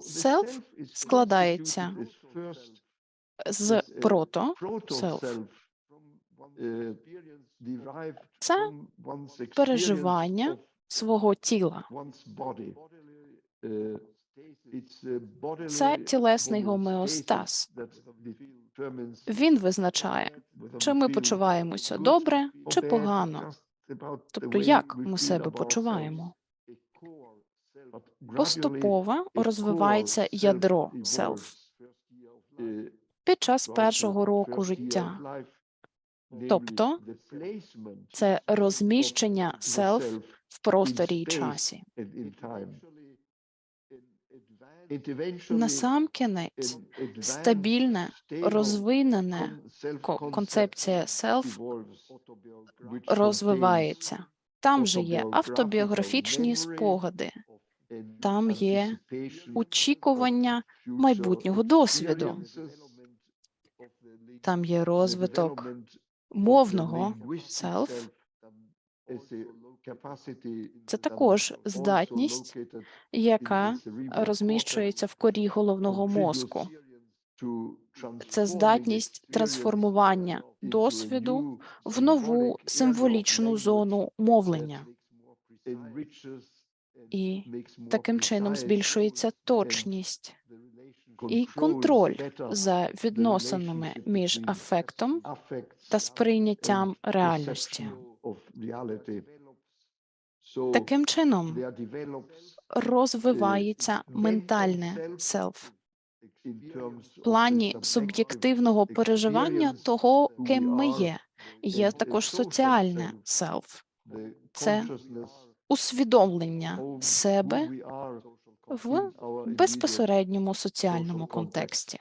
Self складається з прото, self. Це переживання свого тіла. Це тілесний гомеостаз. Він визначає, чи ми почуваємося добре чи погано. Тобто, як ми себе почуваємо. Поступово розвивається ядро self під час першого року життя. Тобто, Це розміщення self в просторі і часі. Насамкінець стабільне, розвинене ко- концепція self розвивається. Там же є автобіографічні спогади, там є очікування майбутнього досвіду, там є розвиток мовного self. Це також здатність, яка розміщується в корі головного мозку. Це здатність трансформування досвіду в нову символічну зону мовлення, і таким чином збільшується точність і контроль за відносинами між афектом та сприйняттям реальності. Таким чином розвивається ментальне селф плані суб'єктивного переживання того, ким ми є. Є також соціальне селф, це усвідомлення себе в безпосередньому соціальному контексті.